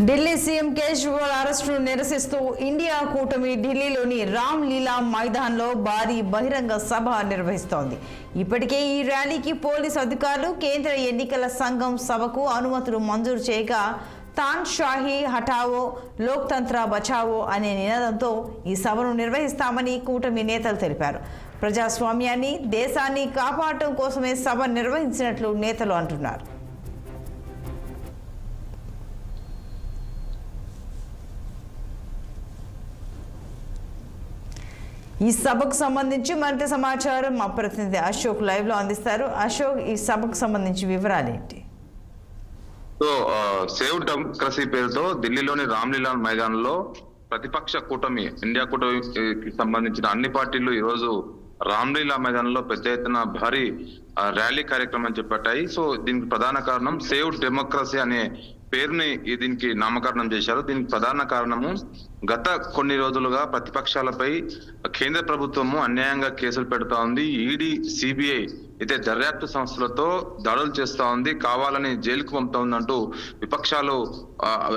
Delhi CM Kejriwal అరెస్టును నిరసిస్తూ India కూటమి ఢిల్లీలోని రామ్ లీలా మైదాన్లో భారీ బహిరంగ సభ నిర్వహిస్తోంది. ఇప్పటికే ఈ ర్యాలీకి పోలీసు అధికారులు కేంద్ర ఎన్నికల సంఘం సభకు అనుమతులు మంజూరు చేయగా తాన్ షాహీ హఠావో లోక్తంత్ర బచావో అనే నినాదంతో ఈ సభను నిర్వహిస్తామని కూటమి నేతలు తెలిపారు. ప్రజాస్వామ్యాన్ని దేశాన్ని కాపాడటం కోసమే సభ నిర్వహించినట్లు నేతలు అంటున్నారు. ఈ సభకు సంబంధించి మరింత సమాచారం మా ప్రతినిధి అశోక్ లైవ్లో అందిస్తారు. అశోక్ ఈ సభకు సంబంధించి వివరాలు ఏంటి? సో సేవ్ డెమోక్రసీ పేరుతో ఢిల్లీలోని రామ్లీలా మైదానంలో ప్రతిపక్ష కూటమి ఇండియా కూటమికి సంబంధించిన అన్ని పార్టీలు ఈ రోజు రామ్లీలా మైదానంలో పెద్ద ఎత్తున భారీ ర్యాలీ కార్యక్రమం చేపట్టాయి. సో దీనికి ప్రధాన కారణం సేవ్ డెమోక్రసీ అనే పేరుని దీనికి నామకరణం చేశారు. దీనికి ప్రధాన కారణము గత కొన్ని రోజులుగా ప్రతిపక్షాలపై కేంద్ర ప్రభుత్వము అన్యాయంగా కేసులు పెడతా ఉంది. ఈడీ సిబిఐ అయితే దర్యాప్తు సంస్థలతో దాడులు చేస్తా ఉంది. కావాలని జైలుకు పంపుతా ఉందంటూ విపక్షాలు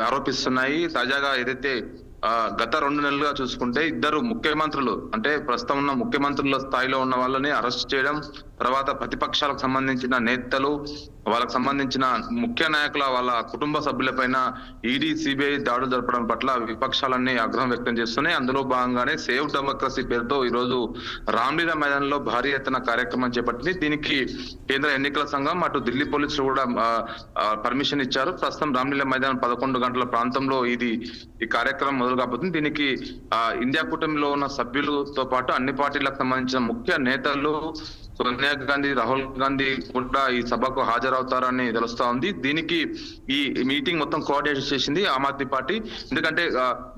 ఆరోపిస్తున్నాయి. తాజాగా ఏదైతే గత రెండు నెలలుగా చూసుకుంటే ఇద్దరు ముఖ్యమంత్రులు అంటే ప్రస్తుతం ఉన్న ముఖ్యమంత్రుల స్థాయిలో ఉన్న వాళ్ళని అరెస్ట్ చేయడం తర్వాత ప్రతిపక్షాలకు సంబంధించిన నేతలు వాళ్ళకు సంబంధించిన ముఖ్య నాయకుల వాళ్ళ కుటుంబ సభ్యులపైన ఈడీ సిబిఐ దాడులు జరపడం పట్ల విపక్షాలన్నీ ఆగ్రహం వ్యక్తం చేస్తున్నాయి. అందులో భాగంగానే సేవ్ డెమోక్రసీ పేరుతో ఈరోజు రామ్లీలా మైదానంలో భారీ ఎత్తున కార్యక్రమం చేపట్టింది. దీనికి కేంద్ర ఎన్నికల సంఘం అటు ఢిల్లీ పోలీసులు కూడా పర్మిషన్ ఇచ్చారు. ప్రస్తుతం రామ్లీలా మైదానం పదకొండు గంటల ప్రాంతంలో ఇది ఈ కార్యక్రమం మొదలు కాబోతుంది. దీనికి ఇండియా కూటమిలో ఉన్న సభ్యులతో పాటు అన్ని పార్టీలకు సంబంధించిన ముఖ్య నేతలు సోనియా గాంధీ రాహుల్ గాంధీ కూడా ఈ సభకు హాజరవుతారని తెలుస్తా ఉంది. దీనికి ఈ మీటింగ్ మొత్తం కోఆర్డినేట్ చేసింది ఆమ్ ఆద్మీ పార్టీ. ఎందుకంటే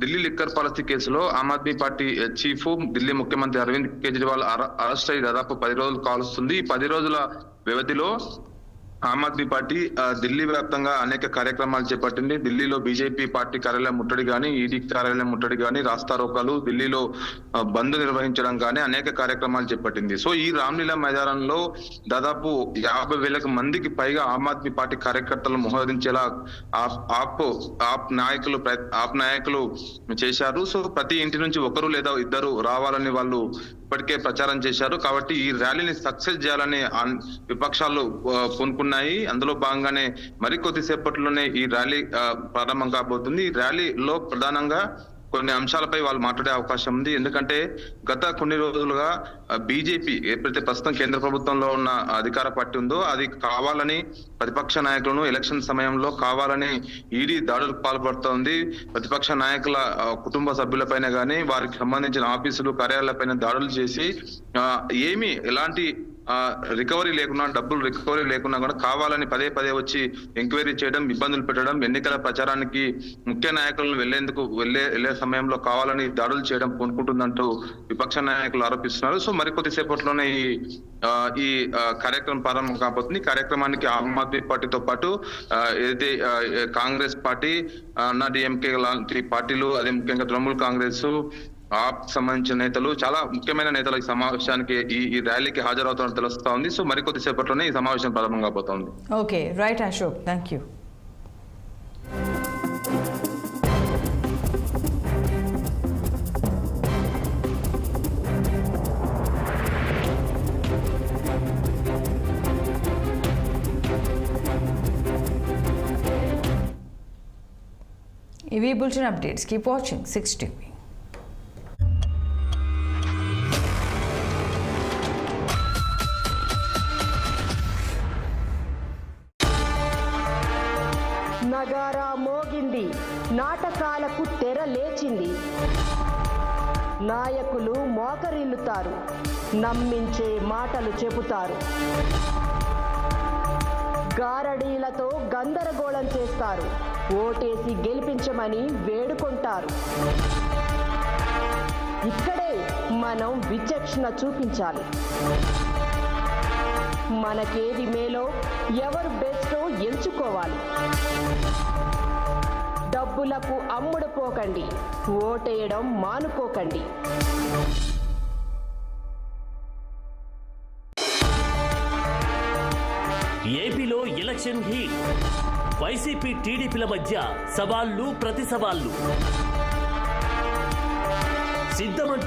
ఢిల్లీ లిక్కర్ పాలసీ కేసులో ఆమ్ ఆద్మీ పార్టీ చీఫ్ ఢిల్లీ ముఖ్యమంత్రి అరవింద్ కేజ్రీవాల్ అరెస్ట్ అయ్యి దాదాపు పది రోజులు కాలుస్తుంది. ఈ పది రోజుల వ్యవధిలో ఆమ్ ఆద్మీ పార్టీ ఢిల్లీ వ్యాప్తంగా అనేక కార్యక్రమాలు చేపట్టింది. ఢిల్లీలో బీజేపీ పార్టీ కార్యాలయం ముట్టడి గాని ఈడీ కార్యాలయం ముట్టడి గాని రాస్తా రోకాలు ఢిల్లీలో బంద్ నిర్వహించడం గాని అనేక కార్యక్రమాలు చేపట్టింది. సో ఈ రామ్లీలా మైదానంలో దాదాపు యాభై వేలకు మందికి పైగా ఆమ్ ఆద్మీ పార్టీ కార్యకర్తలు మోహరించేలా ఆప్ ఆప్ ఆప్ నాయకులు ఆప్ నాయకులు చేశారు. సో ప్రతి ఇంటి నుంచి ఒకరు లేదా ఇద్దరు రావాలని వాళ్ళు ఇప్పటికే ప్రచారం చేశారు. కాబట్టి ఈ ర్యాలీని సక్సెస్ చేయాలని అన్- విపక్షాలు పూనుకున్నాయి. అందులో భాగంగానే మరి కొద్దిసేపట్లోనే ఈ ర్యాలీ ప్రారంభం కాబోతుంది. ఈ ర్యాలీలో ప్రధానంగా కొన్ని అంశాలపై వాళ్ళు మాట్లాడే అవకాశం ఉంది. ఎందుకంటే గత కొన్ని రోజులుగా బీజేపీ ఎప్పుడైతే ప్రస్తుతం కేంద్ర ప్రభుత్వంలో ఉన్న అధికార పార్టీ ఉందో అది కావాలని ప్రతిపక్ష నాయకులను ఎలక్షన్ సమయంలో కావాలని ఈడీ దాడులకు పాల్పడుతోంది. ప్రతిపక్ష నాయకుల కుటుంబ సభ్యులపైన కానీ వారికి సంబంధించిన ఆఫీసులు కార్యాలయాలపైన దాడులు చేసి ఏమి ఎలాంటి రికవరీ లేకుండా డబ్బులు రికవరీ లేకుండా కూడా కావాలని పదే పదే వచ్చి ఎంక్వైరీ చేయడం ఇబ్బందులు పెట్టడం ఎన్నికల ప్రచారానికి ముఖ్య నాయకులను వెళ్ళేందుకు వెళ్ళే వెళ్ళే సమయంలో కావాలని దాడులు చేయడం పూనుకుంటుందంటూ విపక్ష నాయకులు ఆరోపిస్తున్నారు. సో మరి కొద్దిసేపట్లోనే ఈ ఈ కార్యక్రమం ప్రారంభం కాబోతుంది. కార్యక్రమానికి ఆమ్ ఆద్మీ పార్టీతో పాటు ఏదైతే కాంగ్రెస్ పార్టీ అన్నా డిఎంకే లాంటి పార్టీలు అదే ముఖ్యంగా తృణమూల్ కాంగ్రెస్ ఆప్ సంబంధించిన నేతలు చాలా ముఖ్యమైన నేతలు ఈ సమావేశానికి ఈ ఈ ర్యాలీకి హాజరవుతారని తెలుస్తా ఉంది సో మరి కొద్దిసేపట్లోనే ఈ సమావేశం ప్రారంభం కాబోతోంది okay. Right Ashok. Thank you. ఇవి bulletin updates. Keep watching. Six TV. నాటకాలకు తెర లేచింది. నాయకులు మోకరిల్లుతారు. నమ్మించే మాటలు చెబుతారు. గారడీలతో గందరగోళం చేస్తారు. ఓటేసి గెలిపించమని వేడుకుంటారు. ఇక్కడే మనం విచక్షణ చూపించాలి. మనకేది మేలో ఎవరు బెస్టో ఎంచుకోవాలి. డబ్బులకు అమ్ముడుపోకండి ఓటేయడం మానుకోకండి. ఏపీలో ఎలక్షన్ హీట్. వైసీపీ టీడీపీల మధ్య సవాళ్ళు ప్రతి సవాళ్ళు. సిద్ధమంటే